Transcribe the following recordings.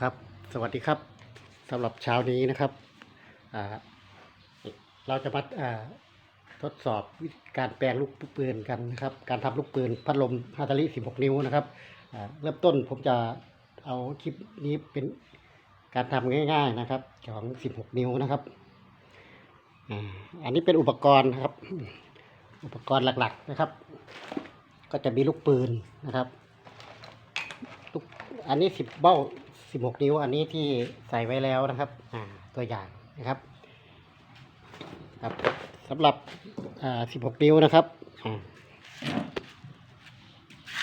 ครับสวัสดีครับสำหรับเช้านี้นะครับเราจะมาอ่าทดสอบการแปลงลูกปืนกันนะครับ การทำลูกปืนพัดลมฮาตาลิ16 นิ้วนะครับเริ่มต้นผมจะเอาคลิปนี้เป็นการทำง่าย ๆนะครับของ 16 นิ้วนะครับอันนี้เป็นอุปกรณ์นะครับ อุปกรณ์หลักๆนะครับ ก็จะมีลูกปืนนะครับลูกอันนี้สิบเบ้า สิบหกนิ้วอันนี้ที่ใส่ไว้แล้วนะครับอ่าตัวอย่างนะครับครับสำหรับอ่าสิบหกนิ้วนะครับอ่า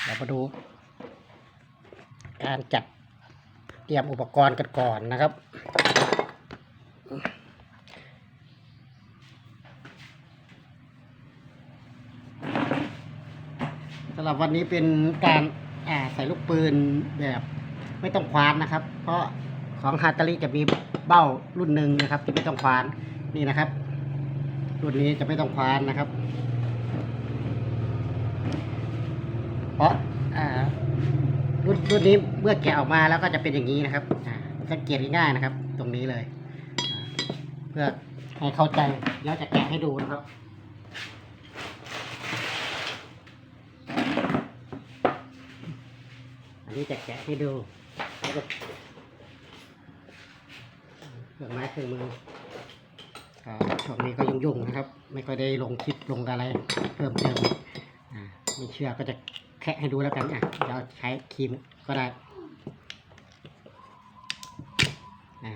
เรามาดู การจัดเตรียมอุปกรณ์กันก่อนนะครับสำหรับวันนี้เป็นการใส่ลูกปืนแบบ ไม่ต้องคว้านนะครับ เพราะของฮาตาริจะมีเบ้ารุ่นหนึ่งนะครับ ที่ไม่ต้องคว้านนี่นะครับ รุ่นนี้จะไม่ต้องคว้านนะครับ เพราะรุ่นรุ่นนี้เมื่อแกะออกมาแล้วก็จะเป็นอย่างนี้นะครับสังเกตง่ายๆนะครับ ตรงนี้เลย เพื่อให้เข้าใจเดี๋ยวจะแกะให้ดูนะครับอันนี้จะแกะให้ดู แล้วก็เครื่องไม้เครื่องมือก็ช่วงนี้ก็ยุ่งๆนะครับ ไม่ค่อยได้ลงคลิปลงอะไร เพิ่มเติมอ่าไม่เชื่อก็จะแคะให้ดูแล้วกันอะเราใช้ครีมก็ได้อ่า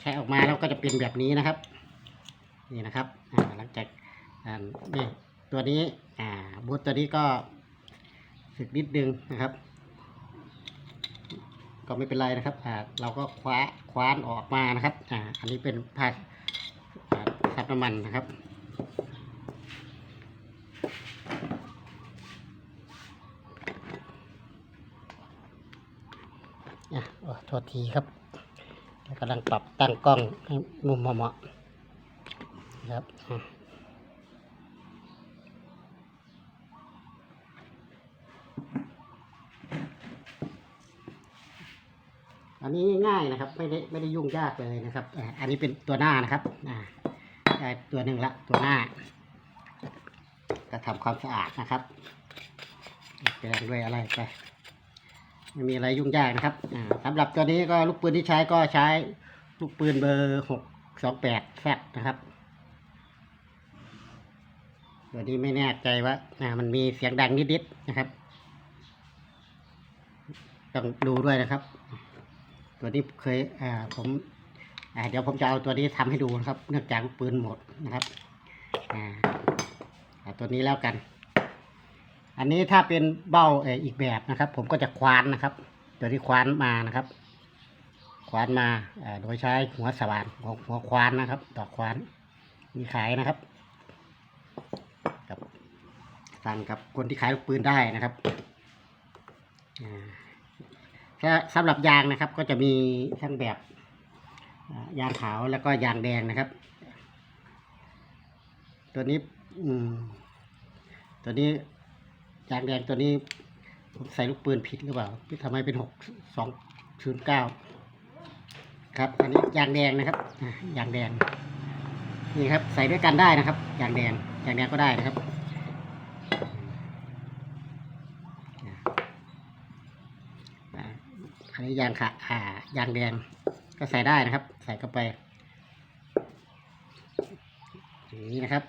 แคะออกมาแล้วก็จะเป็นแบบนี้นะครับ นี่นะครับอ่าหลังจากอ่านี่ตัวนี้อ่าบูทตัวนี้ก็สึกนิดนึงนะครับ ก็ไม่เป็นไรนะครับอ่าเราก็คว้าคว้านออกมานะครับอ่าอันนี้เป็นผ้าซับน้ำมันนะครับอะโอ้โทษทีครับกำลังปรับตั้งกล้องให้มุมเหมาะนะครับ อันนี้ง่ายนะครับไม่ได้ไม่ได้ยุ่งยากเลยนะครับอันนี้เป็นตัวหน้านะครับอ่าได้ตัวหนึ่งละตัวหน้าก็ทำความสะอาดนะครับแปรงด้วยอะไรไปไม่มีอะไรยุ่งยากนะครับอ่าสำหรับตัวนี้ก็ลูกปืนที่ใช้ก็ใช้ลูกปืนเบอร์หกสองแปดแซนะครับตัวนี้ไม่แน่ใจว่ามันมีเสียงดังนิดๆนะครับต้องดูด้วยนะครับ ตัวนี้เคยอ่าผมอ่าเดี๋ยวผมจะเอาตัวนี้ทำให้ดูนะครับ เนื่องจากปืนหมดนะครับอ่าตัวนี้แล้วกัน อันนี้ถ้าเป็นเบ้าเอออีกแบบนะครับ ผมก็จะควานนะครับ ตัวที่ควานมานะครับ ควานมาเอ่อโดยใช้หัวสว่านหัวหัวควานนะครับดอกควานมีขายนะครับกับสั่งกับคนที่ขายลูกปืนได้นะครับอ่า สำหรับยางนะครับก็จะมีทั้งแบบยางขาวแล้วก็ยางแดงนะครับ ตัวนี้อืมตัวนี้ยางแดงตัวนี้ผมใส่ลูกปืนผิดหรือเปล่าทำไมเป็นหกสองศูนย์เก้าครับอันนี้ยางแดงนะครับยางแดงนี่ครับใส่ด้วยกันได้นะครับยางแดงยางแดงก็ได้นะครับอะอั นนี้ยางขาอ่ายางแดงก็ใส่ได้นะครับ ใส่เข้าไปอย่างนี้นะครับ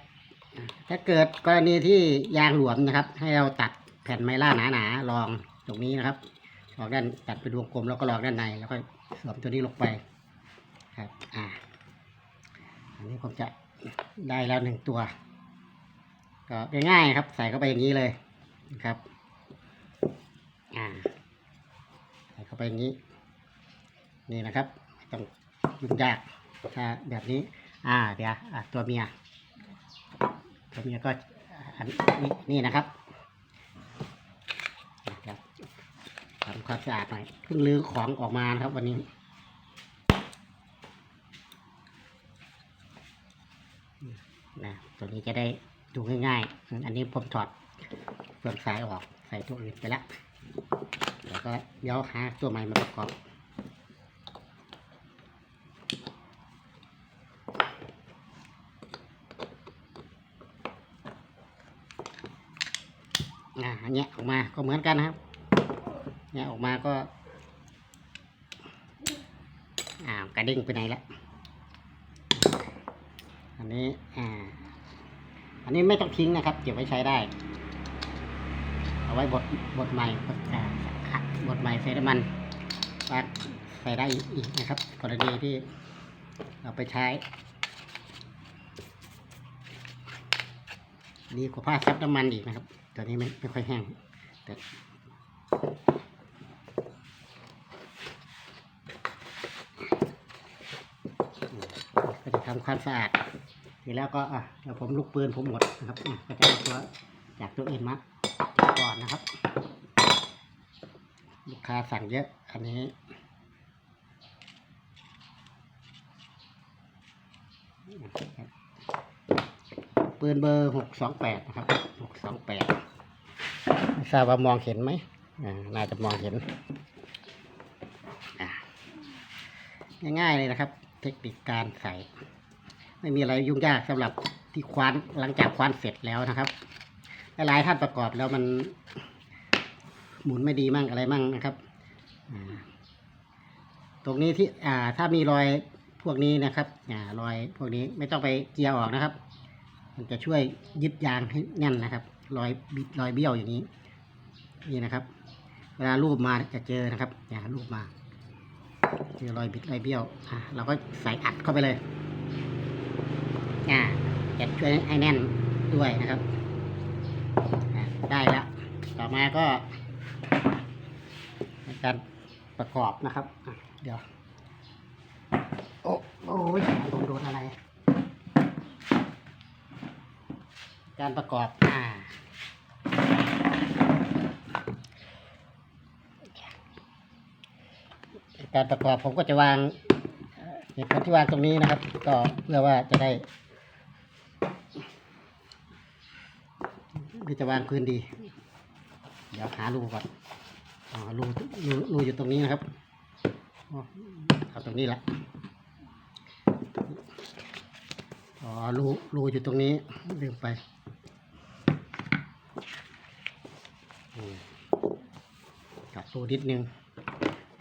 ถ้าเกิดกรณีที่ยางหลวมนะครับ ให้เราตัดแผ่นไมล่าหนาๆรองตรงนี้นะครับลองด้านตัดเป็นวงกลมแล้วก็ลองด้านในแล้วก็สวมตัวนี้ลงไปครับ อ่า อันนี้ผมจะได้แล้วหนึ่งตัว ก็ง่ายๆครับ ใส่เข้าไปอย่างนี้เลยนะครับ อ่าาไปอย่างนี้ นี่นะครับต้องยุ่งยากถ้าแบบนี้ อ่าเดี๋ยวอะตัวเมียตัวเมียก็อันนี้นี่นะครับนะครับทำความสะอาดหน่อยเพิ่งลื้อของออกมานะครับวันนี้นะตัวนี้จะได้ดูง่ายๆ อันนี้ผมถอดเปลือกสายออกใส่ตัวอื่นไปแล้ว แล้วก็เดี๋ยวหาตัวใหม่มาประกอบอ่าแงะออกมาก็เหมือนกันนะครับแงะออกมาก็อ่าวกระดิ่งไปไหนละอันนี้อ่าอันนี้ไม่ต้องทิ้งนะครับ เก็บไว้ใช้ได้ เอาไว้บทบทใหม่ บดอ่าบดใหม่ใส่น้ำมันราดใส่ได้อีกนะครับ กรณีที่เราไปใช้ ดีกว่าผ้าซับน้ำมันอีกนะครับ ตัวนี้ไม่ไม่ค่อยแห้งแต่ก็จะทำความสะอาดเสร็จแล้วก็อะเดี๋ยวผมลูกปืนผมหมดนะครับก็จะเอาตัวจากตัวอื่นมาก่อนนะครับ คาสั่งเยอะ อันนี้ ปืนเบอร์หกสองแปดนะครับหกสองแปดไม่ทราบว่ามองเห็นไหมอ่าน่าจะมองเห็น ง่ายๆเลยนะครับ เทคนิคการใส่ ไม่มีอะไรยุ่งยากสำหรับที่คว้านหลังจากคว้านเสร็จแล้วนะครับหลายท่านประกอบแล้วมัน หมุนไม่ดีมั่งอะไรมั่งนะครับตรงนี้ที่อ่าถ้ามีรอยพวกนี้นะครับอ่ารอยพวกนี้ไม่ต้องไปเจียร์ออกนะครับ มันจะช่วยยึดยางให้แน่นนะครับ รอยบิดรอยเบี้ยวอย่างนี้ นี่นะครับ เวลารูปมาจะเจอนะครับอย่ารูปมาเจอรอยบิดรอยเบี้ยวอะเราก็ใส่อัดเข้าไปเลยอ่าจะช่วยให้แน่นด้วยนะครับได้แล้วต่อมาก็ การประกอบนะครับเดี๋ยว โอ้โอ้ยผมโดนอะไร การประกอบอ่าการประกอบผมก็จะวางเอ่อเหตุผลที่วางตรงนี้นะครับ ก็เพื่อว่าจะได้หรือจะวางพื้นดี เดี๋ยวหารูก่อน รูรูรูอยู่ตรงนี้นะครับเอาตรงนี้ละอ๋อรูรูอยู่ตรงนี้ลืมไปอืมกัดรูนิดนึง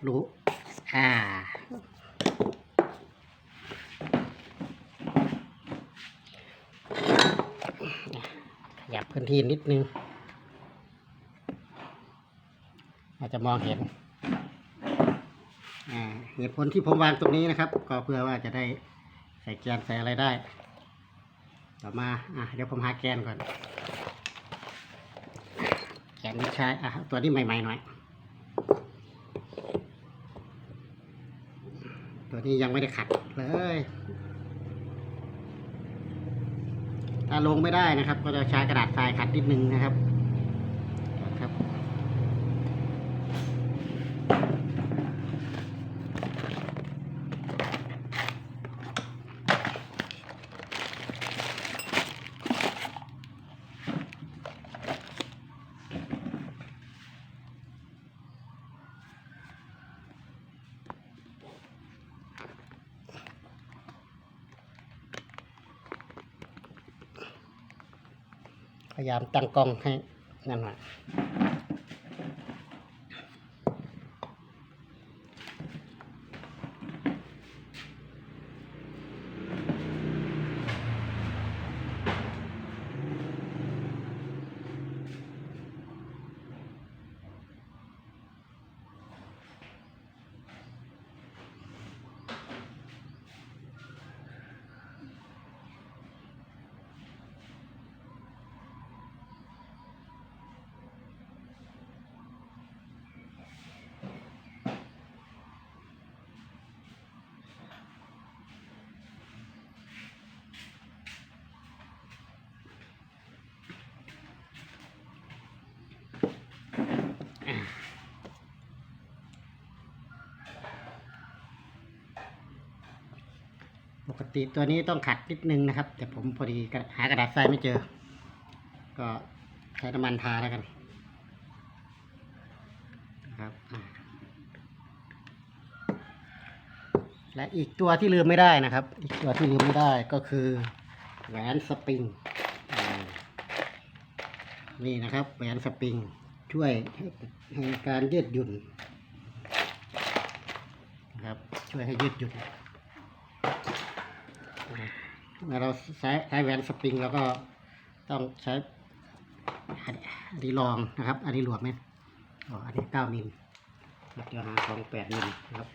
รูอ่าขยับพื้นที่นิดนึง อา จะมองเห็นเหตุผลที่ผมวางตรงนี้นะครับ ก็เพื่อว่าจะได้ใส่แกนใส่อะไรได้ ต่อมาอะเดี๋ยวผมหาแกนก่อนแขนนี้ใช้อะตัวนี้ใหม่ๆหน่อย ตัวนี้ยังไม่ได้ขัดเลยถ้าลงไม่ได้นะครับ ก็จะใช้กระดาษทรายขัดนิดนึงนะครับ พยายามตั้งกล้องให้นั่นแหละ ติตัวนี้ต้องขัดนิดนึงนะครับ แต่ผมพอดีหากระดาษทรายไม่เจอ ก็ใช้น้ำมันทาแล้วกันนะครับและอีกตัวที่ลืมไม่ได้นะครับ อีกตัวที่ลืมไม่ได้ก็คือแหวนสปริงนี่นะครับแหวนสปริงช่วยให้การยืดหยุ่นนะครับช่วยให้ยืดหยุ่น เมื่อเราใช้ใช้แหวนสปริงแล้วก็ต้องใช้อันนี้รองนะครับ อันนี้หลวมไหมอ๋ออันนี้เก้ามิลเราจะหาของแปดมิลนะครับ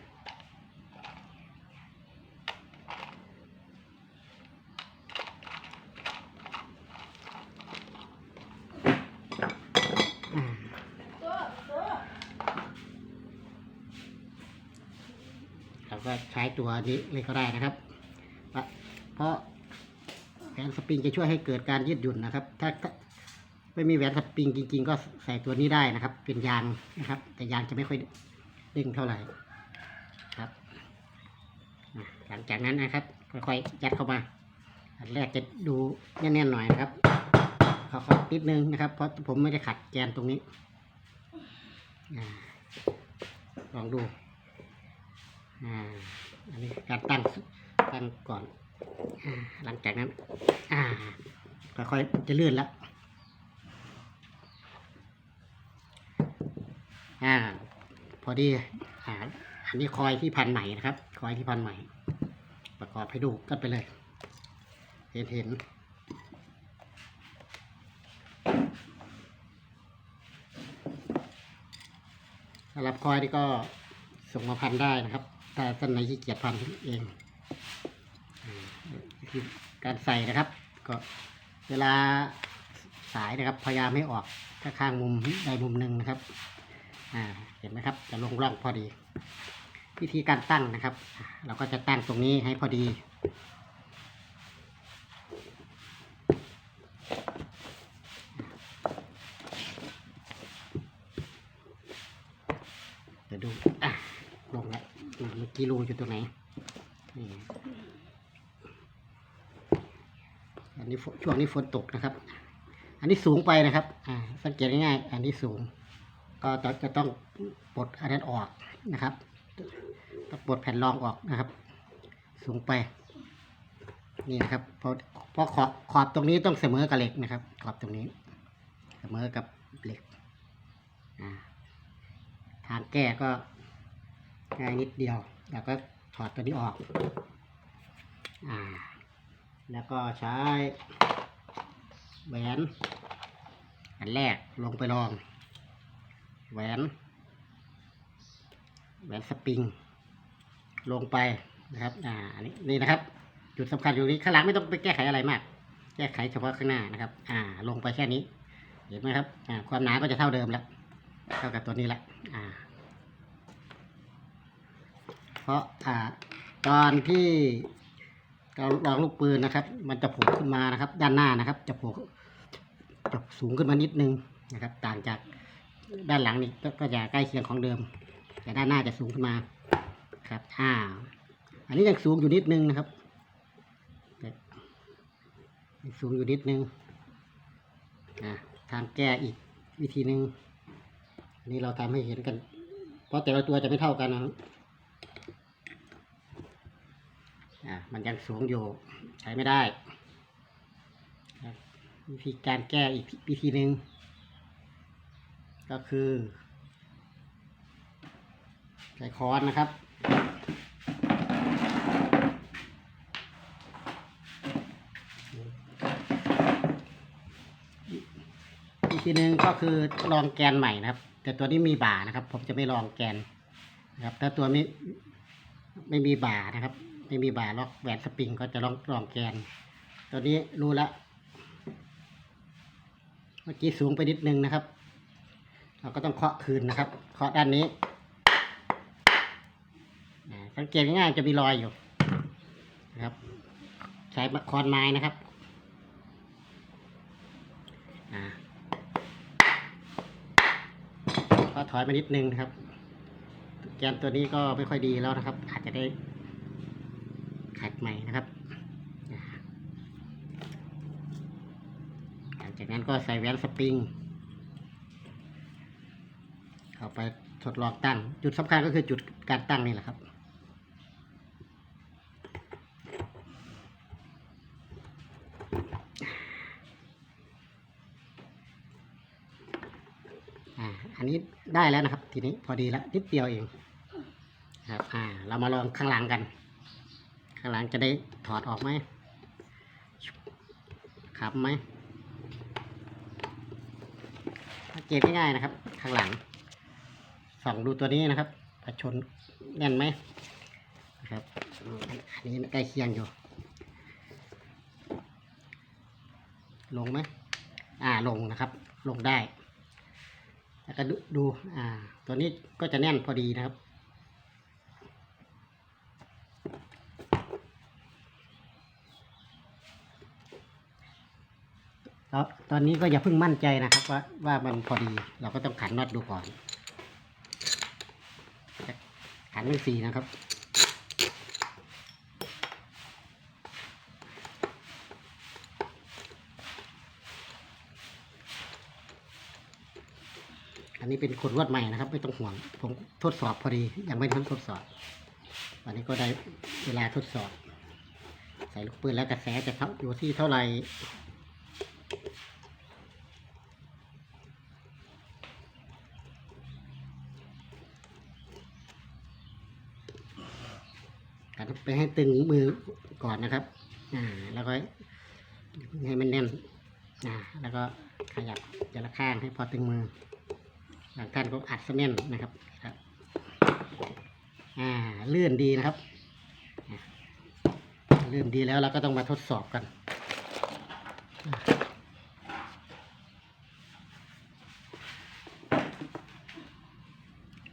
เราก็ใช้ตัวนี้เลยก็ได้นะครับ เพราะแหวนสปริงจะช่วยให้เกิดการยืดหยุ่นนะครับ ถ้าไม่มีแหวนสปริงจริง ๆ ก็ใส่ตัวนี้ได้นะครับ เป็นยางนะครับ แต่ยางจะไม่ค่อยเด้งเท่าไหร่ครับหลังจากนั้นนะครับ ค่อยๆยัดเข้ามาอันแรกจะดูแน่นๆหน่อยนะครับขอขอนิดนึงนะครับ เพราะผมไม่ได้ขัดแกนตรงนี้ลองดูอ่าอันนี้การตั้ง ตั้งก่อนอหลังจากนั้น อ่า ค่อยๆจะลื่นแล้วอ่า พอดีอ่าอันนี้คอยที่พันใหม่นะครับ คอยที่พันใหม่ ประกอบให้ดูกันไปเลย เห็นเห็นสำหรับคอยนี่ก็ส่งมาพันได้นะครับถ้าท่านไหนที่เกียจพันเอง วิธีการใส่นะครับ ก็เวลาสายนะครับ พยายามให้ออกถ้าข้างมุมใดมุมหนึ่งนะครับอ่าเห็นไหมครับ จะลงร่องพอดีวิธีการตั้งนะครับ เราก็จะตั้งตรงนี้ให้พอดีเดี๋ยวดูอะลงแล้วมเมื่อกี้รูอยู่ตรงไหนนี่ อั นี้ช่วงนี้ฝนตกนะครับ อันนี้สูงไปนะครับ อ่า สังเกตง่ายๆ อันนี้สูง ก็จะต้องปลดอันนั้นออกนะครับต้องปลดแผ่นรองออกนะครับ สูงไป นี่นะครับเพราะเพราะขอบขอบตรงนี้ต้องเสมอกับเหล็กนะครับ ขอบตรงนี้ เสมอกับเหล็กทางแก้ก็ง่ายนิดเดียว แล้วก็ถอดตัวนี้ออก อ่า แล้วก็ใช้แหวนอันแรกลงไปลองแหวนแหวนสปริง ลงไปนะครับ อ่า อันนี้นี่นะครับ จุดสำคัญอยู่นี้ข้างหลังไม่ต้องไปแก้ไขอะไรมาก แก้ไขเฉพาะข้างหน้านะครับ อ่า ลงไปแค่นี้ เห็นไหมครับ อ่า ความหนาก็จะเท่าเดิมแล้ว เท่ากับตัวนี้ละ อ่า เพราะ อ่า ตอนที่ เราลองลูกปืนนะครับ มันจะโผล่ขึ้นมานะครับ ด้านหน้านะครับ จะโผล่จะสูงขึ้นมานิดนึงนะครับ ต่างจากด้านหลังนี่ก็จะใกล้เคียงของเดิม แต่ด้านหน้าจะสูงขึ้นมาครับอ่าวอันนี้ยังสูงอยู่นิดนึงนะครับสูงอยู่นิดนึงอ่าทางแก้อีกวิธีหนึ่งนนี้เราทำให้เห็นกัน เพราะแต่ละตัวจะไม่เท่ากันนะครับ อ่ามันยังสูงอยู่ใช้ไม่ได้วิธีการแก้อีกวิธีหนึ่งก็คือใช้ค้อนนะครับอีกทีหนึ่งก็คือลองแกนใหม่นะครับ แต่ตัวนี้มีบ่านะครับ ผมจะไม่ลองแกนนะครับ ถ้าตัวไม่ไม่มีบ่านะครับ ไม่มีบ่าล็อกแหวนสปริงก็จะลองลองแกนตัวนี้รู้ละ เมื่อกี้สูงไปนิดนึงนะครับ เราก็ต้องเคาะคืนนะครับ เคาะด้านนี้ สังเกตง่ายๆจะมีรอยอยู่นะครับ ใช้คอนไม้นะครับก็ถอยมานิดนึงนะครับ แกนตัวนี้ก็ไม่ค่อยดีแล้วนะครับ อาจจะได้ ขัดใหม่นะครับ หลังจากนั้นก็ใส่แหวนสปริง เข้าไปทดลองตั้ง จุดสำคัญก็คือจุดการตั้งนี่แหละครับออันนี้ได้แล้วนะครับ ทีนี้พอดีแล้วนิดเดียวเองครับอ่าเรามาลองข้างหลังกัน ข้างหลังจะได้ถอดออกไหมขับไหมสังเกตง่ายๆนะครับ ข้างหลังส่องดูตัวนี้นะครับประชนแน่นไหมนะครับอันนี้ใกล้เคียงอยู่ ลงไหมอ่าลงนะครับ ลงได้แล้วก็ดูดูอ่าตัวนี้ก็จะแน่นพอดีนะครับ แล้วตอนนี้ก็อย่าเพิ่งมั่นใจนะครับ ว่าว่ามันพอดีเราก็ต้องขันน็อตดูก่อน ขันเป็นสี่นะครับอันนี้เป็นขดวดใหม่นะครับ ไม่ต้องห่วง ผมทดสอบพอดี ยังไม่ทันทดสอบวันนี้ก็ได้เวลาทดสอบ ใส่ลูกปืนแล้วกระแสจะเท่าอยู่ที่เท่าไหร่ ไปให้ตึงมือก่อนนะครับ อ่า แล้วก็ให้มันแน่น อ่า แล้วก็ขยับแต่ละข้างให้พอตึงมือบางท่านก็อัดซะแน่นนะครับครับ อ่าลื่นดีนะครับอ่าลื่นดีแล้วเราก็ต้องมาทดสอบกัน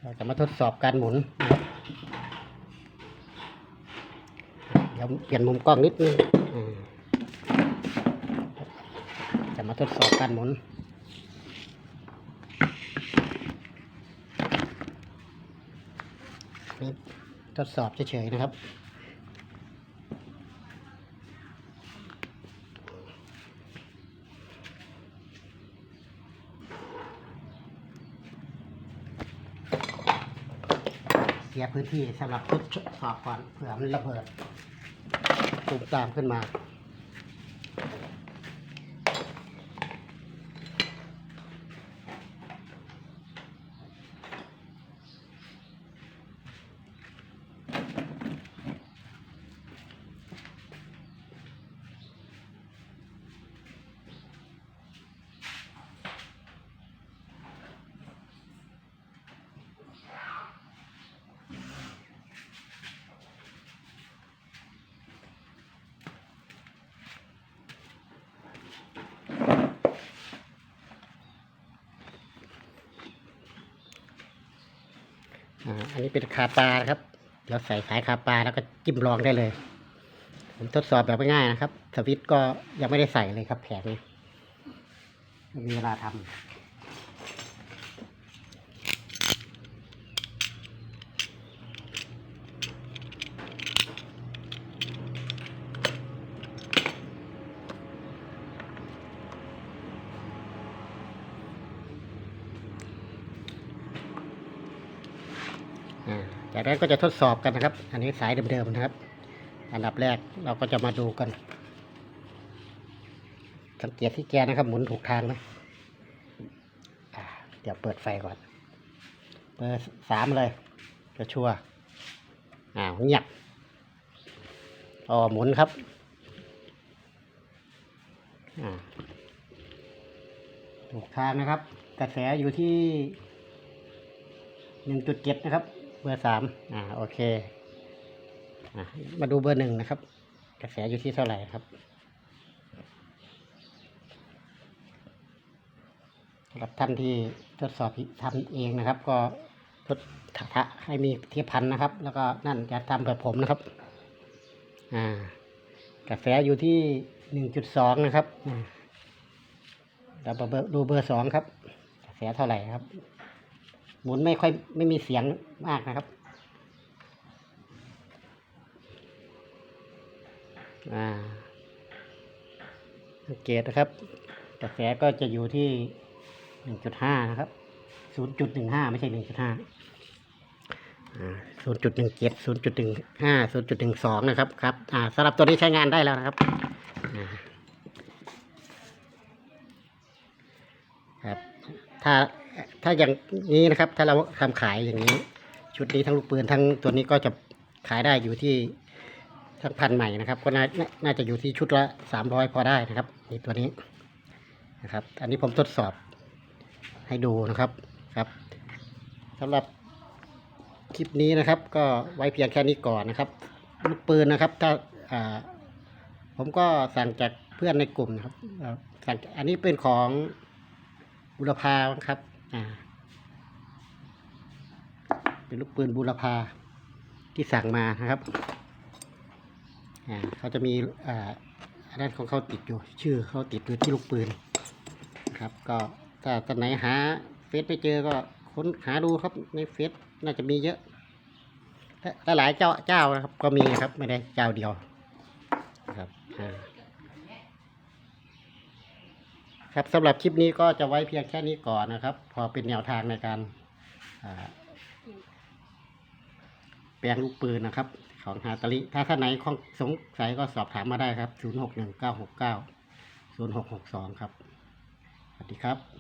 เราจะมาทดสอบการหมุนนะครับ ยวเปลี่ยนมุมกล้องนิดนึงจะมาทดสอบการหมุนนี่ทดสอบเฉยๆนะครับ เสียพื้นที่สำหรับทดสอบก่อนเผื่อมันระเบิด ตูมตามขึ้นมา อ่าอันนี้เป็นคาปลาครับ เราใส่สายคาปลาแล้วก็จิ้มรองได้เลย ผมทดสอบแบบง่ายๆนะครับ สวิตช์ก็ยังไม่ได้ใส่เลยครับแผงนี้ไม่มีเวลาทำ นั้นก็จะทดสอบกันนะครับ อันนี้สายเดิมๆนะครับ อันดับแรกเราก็จะมาดูกัน สังเกตที่แกนะครับ หมุนถูกทางนะเดี๋ยวเปิดไฟก่อน เบอร์สามเลยจะชัวอ่าเงียบอ๋อหมุนครับถูกทางนะครับ กระแสอยู่ที่หนึ่งจุดเจ็ดนะครับ เบอร์สามอ่าโอเคอะมาดูเบอร์หนึ่งนะครับ กระแสอยู่ที่เท่าไหร่ครับสำหรับท่านที่ทดสอบทำเองนะครับ ก็ทดทะให้มีเทียบพันนะครับ แล้วก็นั่นจะทำแบบผมนะครับ อ่ากระแสอยู่ที่หนึ่งจุดสองนะครับอ่าเราดูเบอร์สองครับ กระแสเท่าไหร่ครับ หมุนไม่ค่อยไม่มีเสียงมากนะครับอ่าสังเกตนะครับกาแฟก็จะอยู่ที่หนึ่งจุดห้านะครับศูนย์จุดหนึ่งห้าไม่ใช่หนึ่งจุดห้าศูนย์จุดหนึ่งเจ็ดศูนย์จุดหนึ่งห้าศูนย์จุดหนึ่งสองนะครับครับอ่าสำหรับตัวนี้ใช้งานได้แล้วนะครับอ่าครับ ถ้า ถ้าอย่างนี้นะครับ ถ้าเราทำขายอย่างนี้ ชุดนี้ทั้งลูกปืนทั้งตัวนี้ก็จะขายได้อยู่ที่ทั้งพันใหม่นะครับ ก็น่าน่าจะอยู่ที่ชุดละสามร้อยพอได้นะครับนี่ตัวนี้นะครับ อันนี้ผมทดสอบให้ดูนะครับครับสำหรับคลิปนี้นะครับ ก็ไว้เพียงแค่นี้ก่อนนะครับลูกปืนนะครับ ถ้าผมก็สั่งจากเพื่อนในกลุ่มนะครับเอ่อสั่งอันนี้เป็นของบุรพาครับ เป็นลูกปืนบุรพาที่สั่งมานะครับเขาจะมีอ่านของเขาติดอยู่ ชื่อเขาติดอยู่ที่ลูกปืนครับ ก็ถ้าตอนไหนหาเฟซไม่เจอก็ค้นหาดูครับในเฟซน่าจะมีเยอะและหลายเจ้าเจ้านะครับก็มีครับไม่ได้เจ้าเดียวครับอ่า ครับสำหรับคลิปนี้ก็จะไว้เพียงแค่นี้ก่อนนะครับ พอเป็นแนวทางในการแปลงลูกปืนนะครับ ของฮาตาลิถ้าท่านไหนข้องสงสัยก็สอบถามมาได้ครับ 0 6 1 9 6 9 0 6 6 2 ครับ สวัสดีครับ